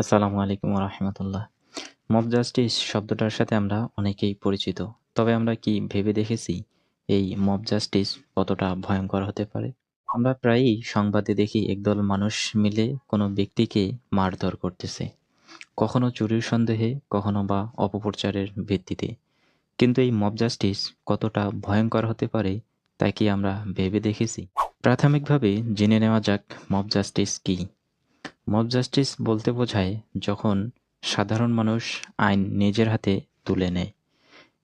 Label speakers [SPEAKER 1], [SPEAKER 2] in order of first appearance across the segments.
[SPEAKER 1] আসসালামু আলাইকুম রহমতুল্লাহ। Mob justice শব্দটার সাথে আমরা অনেকেই পরিচিত, তবে আমরা কি ভেবে দেখেছি এই মব জাস্টিস কতটা ভয়ঙ্কর হতে পারে? আমরা প্রায়ই সংবাদে দেখি একদল মানুষ মিলে কোনো ব্যক্তিকে মারধর করতেছে, কখনো চুরির সন্দেহে, কখনো বা অপপ্রচারের ভিত্তিতে। কিন্তু এই মব জাস্টিস কতটা ভয়ঙ্কর হতে পারে তা কি আমরা ভেবে দেখেছি? প্রাথমিকভাবে জেনে নেওয়া যাক মব জাস্টিস কী। মব জাস্টিস বলতে বোঝায় যখন সাধারণ মানুষ আইন নিজের হাতে তুলে নেয়।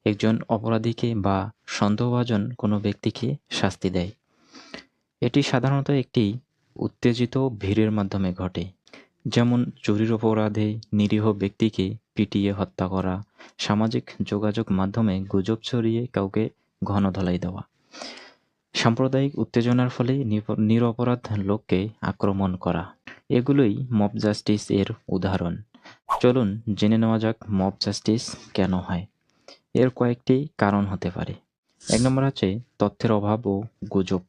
[SPEAKER 1] একজন অপরাধীকে বা সন্দেহভাজন কোনো ব্যক্তিকে শাস্তি দেয়। এটি সাধারণত একটি উত্তেজিত ভিড়ের মাধ্যমে ঘটে। যেমন চুরির অপরাধে নিরীহ ব্যক্তিকে পিটিয়ে হত্যা করা, সামাজিক যোগাযোগ মাধ্যমে গুজব ছড়িয়ে কাউকে ঘন ধলাই দেওয়া। সাম্প্রদায়িক উত্তেজনার ফলে নিরপরাধ লোককে আক্রমণ করা। এগুলোই মব জাস্টিস এর উদাহরণ। চলুন জেনে নেওয়া যাক মব জাস্টিস কেন হয়। এর কয়েকটি কারণ হতে পারে। এক নম্বর হচ্ছে তথ্যের অভাব ও গুজব।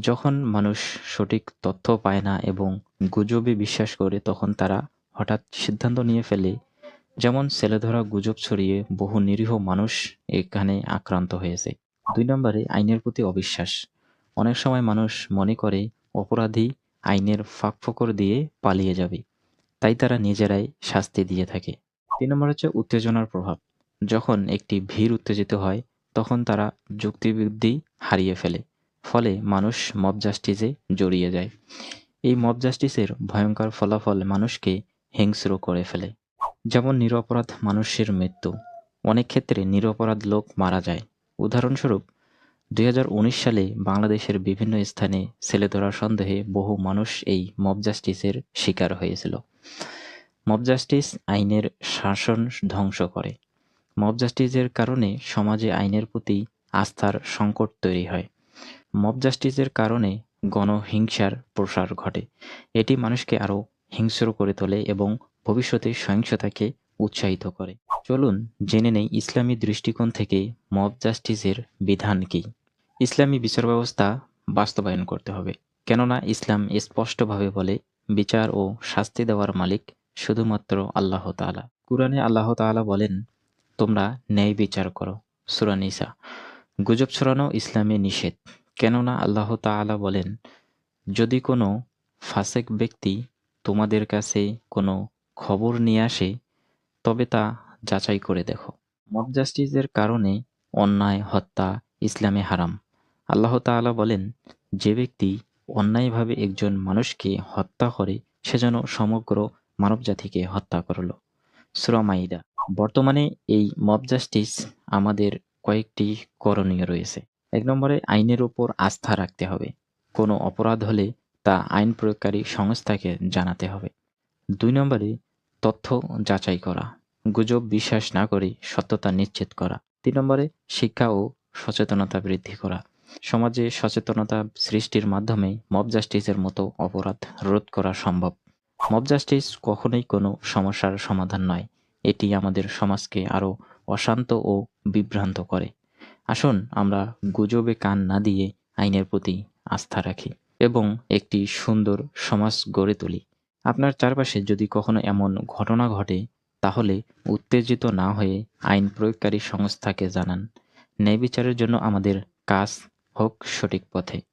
[SPEAKER 1] যখন মানুষ সঠিক তথ্য পায় না এবং গুজবে বিশ্বাস করে, তখন তারা হঠাৎ সিদ্ধান্ত নিয়ে ফেলে। যেমন ছেলেধরা গুজব ছড়িয়ে বহু নিরীহ মানুষ এখানে আক্রান্ত হয়েছে। দুই নম্বরে আইনের প্রতি অবিশ্বাস। অনেক সময় মানুষ মনে করে, অপরাধী আইনের ফাঁকফোকর দিয়ে পালিয়ে যাবে। তাই তারা নিজেরাই শাস্তি দিয়ে থাকে। তিন নম্বর হচ্ছে উত্তেজনার প্রভাব। যখন একটি ভিড় উত্তেজিত হয়, তখন তারা যুক্তিবৃদ্ধি হারিয়ে ফেলে। ফলে মানুষ মব জাস্টিসে জড়িয়ে যায়। এই মব জাস্টিসের ভয়ঙ্কর ফলাফল মানুষকে হিংস্র করে ফেলে। যেমন নিরপরাধ মানুষের মৃত্যু। অনেক ক্ষেত্রে নিরপরাধ লোক মারা যায়। উদাহরণস্বরূপ দুই হাজার উনিশ সালে বাংলাদেশের বিভিন্ন স্থানে ছেলে ধরার সন্দেহে বহু মানুষ এই মব জাস্টিসের শিকার হয়েছিল। মব জাস্টিস আইনের শাসন ধ্বংস করে। মব জাস্টিসের কারণে সমাজে আইনের প্রতি আস্থার সংকট তৈরি হয়। মব জাস্টিসের কারণে গণহিংসার প্রসার ঘটে। এটি মানুষকে আরও হিংস্র করে তোলে এবং ভবিষ্যতে সহিংসতাকে উৎসাহিত করে। চলুন জেনে নেই ইসলামী দৃষ্টিকোণ থেকে মব জাস্টিসের বিধান কী। ইসলামী বিচার ব্যবস্থা বাস্তবায়ন করতে হবে, কেননা ইসলাম স্পষ্টভাবে বলে বিচার ও শাস্তি দেওয়ার মালিক শুধুমাত্র আল্লাহ তালা কুরআনে আল্লাহ তালা বলেন, তোমরা ন্যায় বিচার করো। সুরানিসা গুজব ছড়ানো ইসলামে নিষেধ, কেননা আল্লাহ তালা বলেন, যদি কোনো ফাসেক ব্যক্তি তোমাদের কাছে কোনো খবর নিয়ে আসে, তবে তা যাচাই করে দেখো। মব জাস্টিসের কারণে অন্যায়, হত্যা, ইসলামে হারাম। আল্লাহ তাআলা বলেন, যে ব্যক্তি অন্যায়ভাবে একজন মানুষকে হত্যা করে, সে যেন সমগ্র মানবজাতিকে হত্যা করল। সুরামাইদা বর্তমানে এই মব জাস্টিস আমাদের কয়েকটি করণীয় রয়েছে। এক নম্বরে, আইনের উপর আস্থা রাখতে হবে। কোনো অপরাধ হলে তা আইন প্রয়োগকারী সংস্থাকে জানাতে হবে। দুই নম্বরে, তথ্য যাচাই করা। গুজব বিশ্বাস না করে, সত্যতা নিশ্চিত করা। তিন নম্বরে, শিক্ষা ও সচেতনতা বৃদ্ধি করা। সমাজে সচেতনতা সৃষ্টির মাধ্যমে মব জাস্টিসের মতো অপরাধ রোধ করা সম্ভব। মব জাস্টিস কখনোই কোনো সমস্যার সমাধান নয়। এটি আমাদের সমাজকে আরও অশান্ত ও বিভ্রান্ত করে। আসুন, আমরা গুজবে কান না দিয়ে আইনের প্রতি আস্থা রাখি এবং একটি সুন্দর সমাজ গড়ে তুলি। আপনার চারপাশে যদি কখনো এমন ঘটনা ঘটে তাহলে উত্তেজিত না হয়ে আইন প্রয়োগকারী সংস্থাকে জানান। ন্যায় বিচারের জন্য আমাদের কাজ হোক সঠিক পথে।